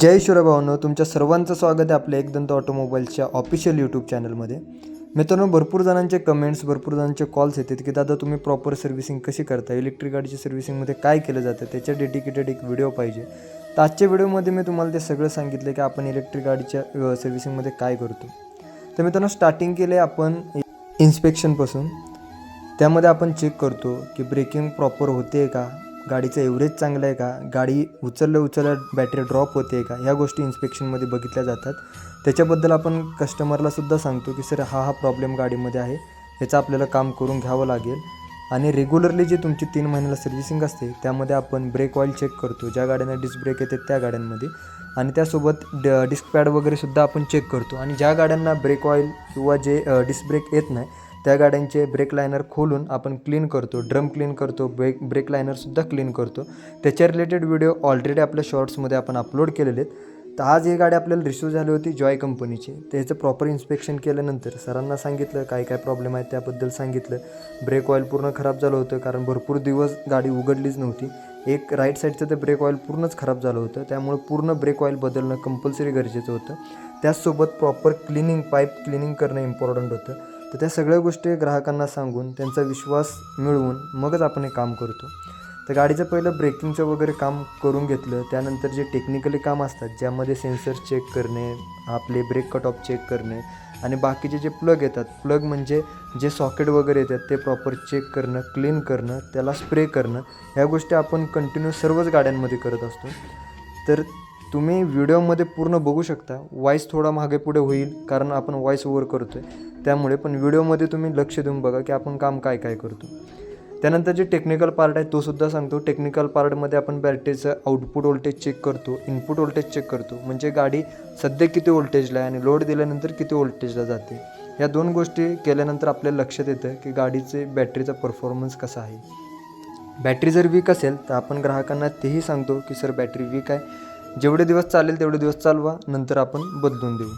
जय शिवराय तुमच्या सर्वांचं स्वागत आहे आपल्या एकदंत ऑटोमोबाईलच्या ऑफिशियल यूट्यूब चॅनलमध्ये. मित्रांनो भरपूर जणांचे कमेंट्स भरपूर जणांचे कॉल्स येतात की दादा तुम्ही प्रॉपर सर्व्हिसिंग कशी करता इलेक्ट्रिक गाडीची सर्व्हिसिंगमध्ये काय केलं जातं? त्याच्या डेडिकेटेड एक व्हिडिओ पाहिजे. तर आजच्या व्हिडिओमध्ये मी तुम्हाला ते सगळं सांगितलं की आपण इलेक्ट्रिक गाडीच्या सर्व्हिसिंगमध्ये काय करतो? तर मित्रांनो स्टार्टिंग केले आपण इन्स्पेक्शनपासून त्यामध्ये आपण चेक करतो की ब्रेकिंग प्रॉपर होते का? गाडीचं एव्हरेज चांगलं आहे का? गाडी उचललं उचललं बॅटरी ड्रॉप होते का? ह्या गोष्टी इन्स्पेक्शनमध्ये बघितल्या जातात. त्याच्याबद्दल आपण कस्टमरला सुद्धा सांगतो की सर हा हा प्रॉब्लेम गाडीमध्ये आहे. याचं आपल्याला काम करून घ्यावं लागेल. आणि रेग्युलरली जी तुमची तीन महिन्याला सर्व्हिसिंग असते त्यामध्ये आपण ब्रेक ऑइल चेक करतो. ज्या गाड्यांना डिस्क ब्रेक येते त्या गाड्यांमध्ये. आणि त्यासोबत ड डिस्क पॅड वगैरेसुद्धा आपण चेक करतो. आणि ज्या गाड्यांना ब्रेक ऑइल किंवा जे डिस्क ब्रेक येत नाही त्या गाड्यांचे ब्रेक लायनर खोलून आपण क्लीन करतो ड्रम क्लीन करतो ब्रेक ब्रेक लायनरसुद्धा क्लीन करतो. त्याच्या रिलेटेड व्हिडिओ ऑलरेडी आपल्या शॉर्ट्समध्ये आपण अपलोड केलेले आहेत. तर आज ही गाडी आपल्याला रिसिव्ह झाली होती जॉय कंपनीची त्याचं प्रॉपर इन्स्पेक्शन केल्यानंतर सरांना सांगितलं काय काय प्रॉब्लेम आहे त्याबद्दल सांगितलं. ब्रेक ऑइल पूर्ण खराब झालं होतं कारण भरपूर दिवस गाडी उघडलीच नव्हती. एक राईट साईडचं ते ब्रेक ऑइल पूर्णच खराब झालं होतं. त्यामुळे पूर्ण ब्रेक ऑइल बदलणं कंपल्सरी गरजेचं होतं. त्याचसोबत प्रॉपर क्लिनिंग पाईप क्लिनिंग करणं इम्पॉर्टंट होतं. तर त्या सगळ्या गोष्टी ग्राहकांना सांगून त्यांचा विश्वास मिळवून मगच आपण हे काम करतो. तर गाडीचं पहिलं ब्रेकिंगचं वगैरे काम करून घेतलं. त्यानंतर जे टेक्निकली काम असतात ज्यामध्ये सेन्सर चेक करणे आपले ब्रेक कट ऑफ चेक करणे आणि बाकीचे जे प्लग येतात प्लग म्हणजे जे सॉकेट वगैरे येतात ते प्रॉपर चेक करणं क्लीन करणं त्याला स्प्रे करणं ह्या गोष्टी आपण कंटिन्यू सर्वच गाड्यांमध्ये करत असतो. तर तुम्ही व्हिडिओमध्ये पूर्ण बघू शकता. वॉईस थोडा मागे पुढे होईल कारण आपण वॉईस ओवर करतो आहे त्यामुळे पण व्हिडिओमध्ये तुम्ही लक्ष देऊन बघा की आपण काम काय काय करतो. त्यानंतर जे टेक्निकल पार्ट आहे तो सुद्धा सांगतो. टेक्निकल पार्टमध्ये आपण बॅटरीचं आउटपुट व्होल्टेज चेक करतो इनपुट व्होल्टेज चेक करतो. म्हणजे गाडी सध्या किती व्होल्टेजला आहे आणि लोड दिल्यानंतर किती व्होल्टेजला जाते. या दोन गोष्टी केल्यानंतर आपल्याला लक्षात येतं की गाडीचे बॅटरीचा परफॉर्मन्स कसा आहे. बॅटरी जर वीक असेल तर आपण ग्राहकांना तेही सांगतो की सर बॅटरी वीक आहे. जेवढे दिवस चालेल तेवढे दिवस चालवा. नंतर आपण बदलून देऊ.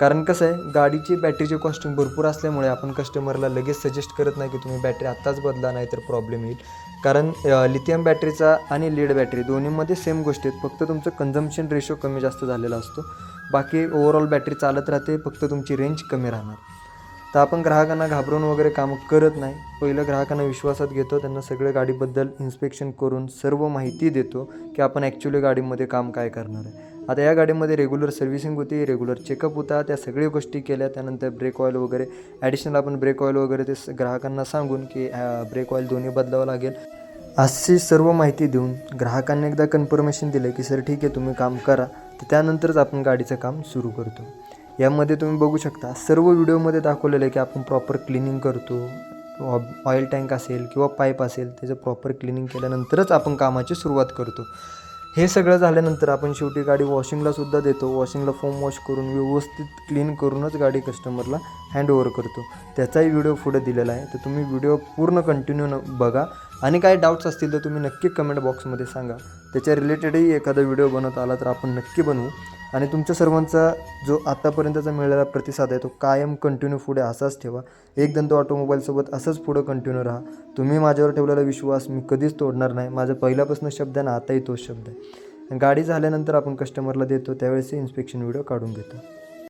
कारण कसं आहे गाडीची बॅटरीची कॉस्टिंग भरपूर असल्यामुळे आपण कस्टमरला लगेच सजेस्ट करत नाही की तुम्ही बॅटरी आत्ताच बदला नाही तर प्रॉब्लेम येईल. कारण लिथियम बॅटरीचा आणि लीड बॅटरी दोन्हीमध्ये सेम गोष्टी आहेत. फक्त तुमचं कन्झम्पशन रेशो कमी जास्त झालेला असतो. बाकी ओव्हरऑल बॅटरी चालत राहते फक्त तुमची रेंज कमी राहणार. तर आपण ग्राहकांना घाबरून वगैरे कामं करत नाही. पहिलं ग्राहकांना विश्वासात घेतो त्यांना सगळ्या गाडीबद्दल इन्स्पेक्शन करून सर्व माहिती देतो की आपण ॲक्च्युली गाडीमध्ये काम काय करणार आहे. आता या गाडीमध्ये रेग्युलर सर्व्हिसिंग होती रेग्युलर चेकअप होता त्या सगळ्या गोष्टी केल्या. त्यानंतर ब्रेक ऑइल वगैरे. ॲडिशनल आपण ब्रेक ऑईल वगैरे ते स- ग्राहकांना सांगून की ब्रेक ऑईल दोन्ही बदलावं लागेल. अशी सर्व माहिती देऊन ग्राहकांनी एकदा कन्फर्मेशन दिलं की सर ठीक आहे तुम्ही काम करा. तर त्यानंतरच आपण गाडीचं काम सुरू करतो. यामध्ये तुम्ही बघू शकता सर्व व्हिडिओमध्ये दाखवलेलं आहे की आपण प्रॉपर क्लिनिंग करतो. ऑइल टँक असेल किंवा पाईप असेल त्याचं प्रॉपर क्लिनिंग केल्यानंतरच आपण कामाची सुरुवात करतो. हे सगळं झाल्यानंतर आपण शेवटी गाडी वॉशिंगला सुद्धा देतो. वॉशिंगला फोम वॉश करून व्यवस्थित क्लीन करूनच गाडी कस्टमरला हँडओव्हर करतो. त्याचाही व्हिडिओ पुढे दिलेला आहे. तर तुम्ही व्हिडिओ पूर्ण कंटिन्यू न बघा. आणि काय डाऊट्स असतील तर तुम्ही नक्की कमेंट बॉक्समध्ये सांगा. त्याच्या रिलेटेडही एखादा व्हिडिओ बनवत आला तर आपण नक्की बनवू. आणि तुमच्या सर्वांचा जो आत्तापर्यंतचा मिळालेला प्रतिसाद आहे तो कायम कंटिन्यू पुढे असाच ठेवा. एक दंत ऑटोमोबाईलसोबत असंच पुढं कंटिन्यू राहा. तुम्ही माझ्यावर ठेवलेला विश्वास मी कधीच तोडणार नाही. माझा पहिल्यापासून शब्द आहे ना आताही तोच शब्द आहे. गाडी झाल्यानंतर आपण कस्टमरला देतो त्यावेळेस इन्स्पेक्शन व्हिडिओ काढून घेतो.